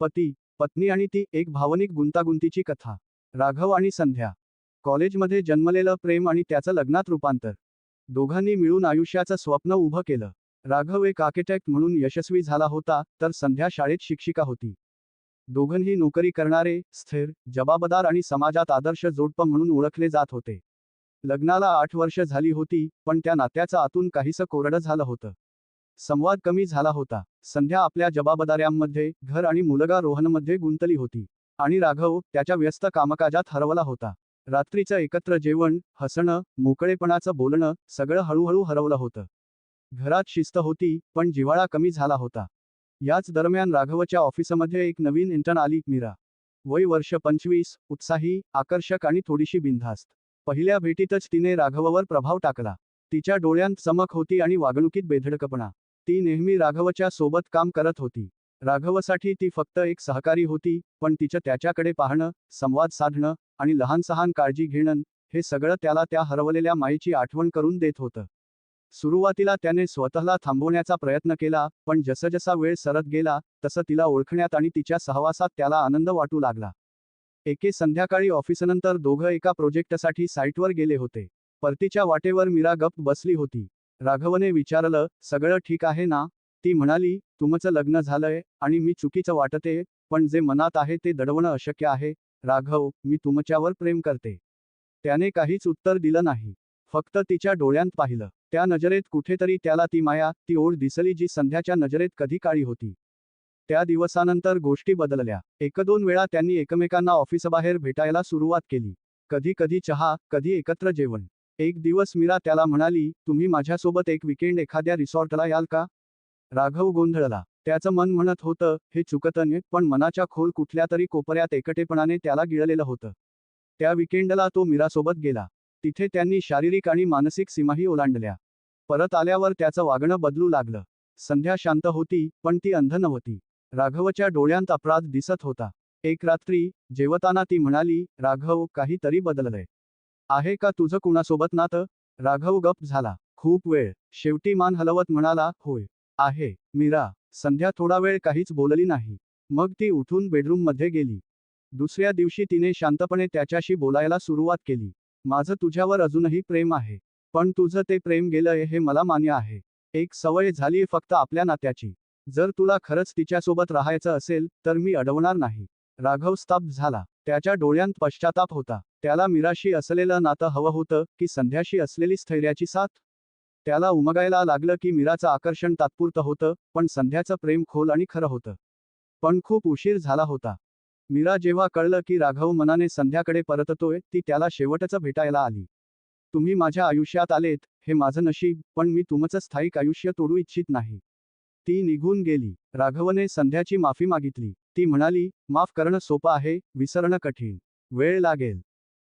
पती पत्नी आणि ती एक भावनिक गुंतागुंतीची कथा. राघव आणि संध्या. कॉलेजमध्ये जन्मलेलं प्रेम आणि त्याचं लग्नात रूपांतर. दोघांनी मिळून आयुष्याचं स्वप्न उभं केलं. राघव एक आर्किटेक्ट म्हणून यशस्वी झाला होता तर संध्या शाळेत शिक्षिका होती. दोघंही नोकरी करणारे स्थिर जबाबदार आणि समाजात आदर्श जोडपं म्हणून ओळखले जात होते. लग्नाला आठ वर्ष झाली होती पण त्या नात्याचं आतून काहीसं कोरडं झालं होतं. संवाद कमी झाला होता. संध्या आपल्या जबाबदाऱ्यांमध्ये घर आणि मुलगा रोहनमध्ये गुंतली होती. आणि राघव त्याच्या व्यस्त कामकाजात हरवला होता. रात्रीचं एकत्र जेवण हसणं मोकळेपणाचं बोलणं सगळं हळूहळू हरवलं होतं. घरात शिस्त होती पण जिव्हाळा कमी झाला होता. याच दरम्यान राघवच्या ऑफिसमध्ये एक नवीन इंटर्न आली मीरा. वय वर्ष पंचवीस उत्साही आकर्षक आणि थोडीशी बिनधास्त. पहिल्या भेटीतच तिने राघववर प्रभाव टाकला. तिच्या डोळ्यांत चमक होती आणि वागणुकीत बेधडकपणा. ती नेहमी राघवच्या सोबत काम करत होती. राघवसाठी ती फक्त एक सहकारी होती पण तिचं त्याच्याकडे पाहणं संवाद साधणं आणि लहानसहान काळजी घेणं हे सगळं त्याला त्या हरवलेल्या माईची आठवण करून देत होतं. सुरुवातीला त्याने स्वतःला थांबवण्याचा प्रयत्न केला पण जसजसा वेळ सरत गेला तसं तिला ओळखण्यात आणि तिच्या सहवासात त्याला आनंद वाटू लागला. एके संध्याकाळी ऑफिसनंतर दोघं एका प्रोजेक्टसाठी साईटवर गेले होते. परतीच्या वाटेवर मीरा गप्प बसली होती. राघवने विचारलं सगळं ठीक आहे ना? ती म्हणाली तुमचं लग्न झालंय आणि मी चुकीचं वाटते पण जे मनात आहे ते दडवणं अशक्य आहे. राघव मी तुमच्यावर प्रेम करते. त्याने काहीच उत्तर दिलं नाही. फक्त तिच्या डोळ्यांत पाहिलं. त्या नजरेत कुठेतरी त्याला ती माया ती ओढ दिसली जी संध्याच्या नजरेत कधी काळी होती. त्या दिवसानंतर गोष्टी बदलल्या. एक दोन वेळा त्यांनी एकमेकांना ऑफिसबाहेर भेटायला सुरुवात केली. कधी कधी चहा कधी एकत्र जेवण. एक दिवस मीरा त्याला म्हणाली तुम्ही माझ्यासोबत एक विकेंड एखाद्या रिसॉर्टला याल का? राघव गोंधळला. त्याचं मन म्हणत होतं हे चुकतने पण मनाच्या खोल कुठल्या तरी कोपऱ्यात एकटेपणाने त्याला गिळलेलं होतं. त्या विकेंडला तो मीरासोबत गेला. तिथे त्यांनी शारीरिक आणि मानसिक सीमाही ओलांडल्या. परत आल्यावर त्याचं वागणं बदलू लागलं. संध्या शांत होती पण ती अंध नव्हती. राघवच्या डोळ्यांत अपराध दिसत होता. एक रात्री जेवताना ती म्हणाली राघव काहीतरी बदललंय. आहे का तुझं कुणासोबत नातं? राघव गप झाला. खूप वेळ. शेवटी मान हलवत म्हणाला होय. आहे. मीरा. संध्या थोडा वेळ काहीच बोलली नाही. मग ती उठून बेडरूममध्ये गेली. दुसऱ्या दिवशी तिने शांतपणे त्याच्याशी बोलायला सुरुवात केली. माझं तुझ्यावर अजूनही प्रेम आहे. पण तुझं ते प्रेम गेलंय हे मला मान्य आहे. एक सवय झालीय फक्त आपल्या नात्याची. जर तुला खरंच तिच्यासोबत राहायचं असेल तर मी अडवणार नाही. राघव स्तब्ध झाला. त्याच्या डोळ्यांत पश्चाताप होता. त्याला मीराशी असलेलं नातं हवं होतं की संध्याशी असलेली स्थैर्याची साथ? त्याला उमगायला लागलं की मीराचं आकर्षण तात्पुरतं होतं पण संध्याचं प्रेम खोल आणि खरं होतं. पण खूप उशीर झाला होता. मीरा जेव्हा कळलं की राघव मनाने संध्याकडे परततोय ती त्याला शेवटचं भेटायला आली. तुम्ही माझ्या आयुष्यात आलेत हे माझं नशीब पण मी तुमचं स्थायिक आयुष्य तोडू इच्छित नाही. ती निघून गेली. राघवने संध्याची माफी मागितली. ती म्हणाली माफ करणं सोपं आहे विसरणं कठीण. वेळ लागेल.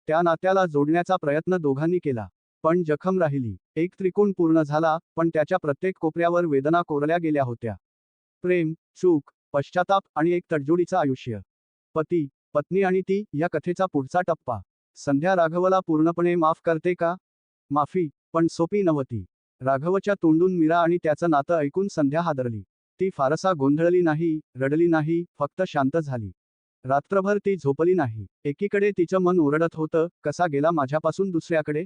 त्या नात्याला जोडण्याचा प्रयत्न दोघांनी केला. पण जखम राहिली. एक त्रिकोण पूर्ण झाला पण त्याच्या प्रत्येक कोपऱ्यावर वेदना कोरल्या गेल्या होत्या. प्रेम चूक पश्चाताप आणि एक तडजोडीचं आयुष्य. पती पत्नी आणि ती या कथेचा पुढचा टप्पा. संध्या राघवला पूर्णपणे माफ करते का? माफी पण सोपी नव्हती. राघवच्या तोंडून मीरा आणि त्याचं नातं ऐकून संध्या हादरली. ती फारसा गोंधळली नाही रडली नाही फक्त शांत झाली. रात्रभर ती झोपली नाही. एकीकडे तिचं मन ओरडत होतं कसा गेला माझ्यापासून दुसऱ्याकडे?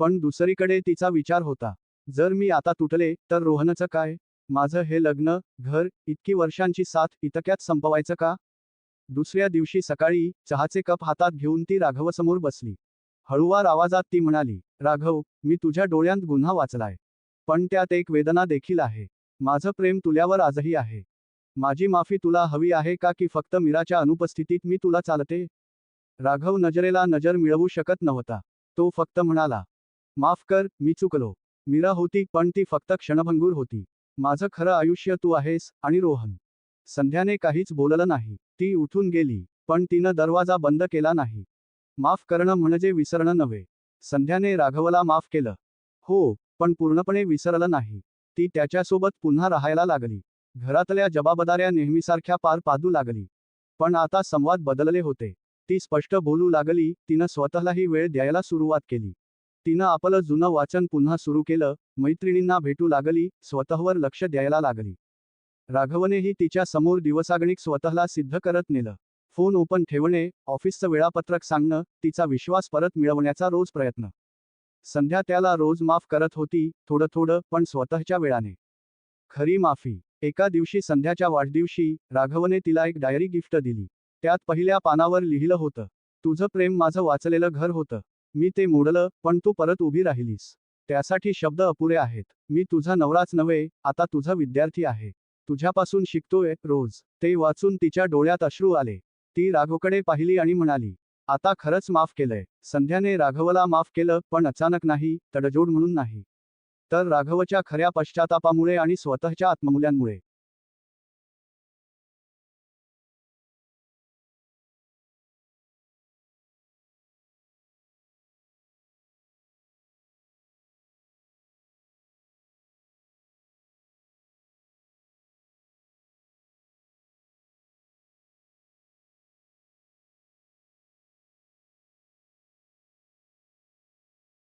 पण दुसरीकडे तिचा विचार होता. जर मी आता तुटले तर रोहनचं काय? माझं हे लग्न घर इतकी वर्षांची साथ इतक्यात संपवायचं का? दुसऱ्या दिवशी सकाळी चहाचे कप हातात घेऊन ती राघवसमोर बसली. हळुवार आवाजात ती म्हणाली राघव मी तुझ्या डोळ्यांत गुन्हा वाचलाय. पण त्यात एक वेदना देखील आहे. माझं प्रेम तुल्यावर आजही आहे. माझी माफी तुला हवी आहे का की फक्त मीराच्या अनुपस्थितीत मी तुला चालते? राघव नजरेला नजर मिळवू शकत नव्हता. तो फक्त म्हणाला माफ कर मी चुकलो. मीरा होती पण ती फक्त क्षणभंगूर होती. माझं खरं आयुष्य तू आहेस आणि रोहन. संध्याने काहीच बोललं नाही. ती उठून गेली पण तिनं दरवाजा बंद केला नाही. माफ करणं म्हणजे विसरणं नव्हे. संध्याने राघवला माफ केलं. हो पण पूर्णपणे विसरलं नाही. ती त्याच्यासोबत पुन्हा राहायला लागली. घरातल्या जबाबदाऱ्या नेहमीसारख्या पार पादू लागली. पण आता संवाद बदलले होते. ती स्पष्ट बोलू लागली तिनं स्वतःलाही वेळ द्यायला सुरुवात केली. तिनं आपलं जुनं वाचन पुन्हा सुरू केलं मैत्रिणींना भेटू लागली स्वतःवर लक्ष द्यायला लागली. राघवनेही तिच्या समोर दिवसागणिक स्वतःला सिद्ध करत नेलं. फोन ओपन ठेवणे ऑफिसचं वेळापत्रक सांगणं तिचा विश्वास परत मिळवण्याचा रोज प्रयत्न. संध्या त्याला रोज माफ करत होती थोडं थोडं पण स्वतःच्या वेळाने. खरी माफी. एका दिवशी संध्याच्या वाढदिवशी राघवने तिला एक डायरी गिफ्ट दिली. त्यात पहिल्या पानावर लिहिलं होतं तुझं प्रेम माझं वाचलेलं घर होतं. मी ते मोडलं पण तू परत उभी राहिलीस. त्यासाठी शब्द अपुरे आहेत. मी तुझा नवराच नव्हे आता तुझा विद्यार्थी आहे. तुझ्यापासून शिकतोय रोज. ते वाचून तिच्या डोळ्यात अश्रू आले. ती राघवकडे पाहिली आणि म्हणाली आता खरंच माफ केलंय. संध्याने राघवला माफ केलं पण अचानक नाही तडजोड म्हणून नाही. तर राघवच्या खऱ्या पश्चातापामुळे आणि स्वतःच्या आत्ममूल्यांमुळे.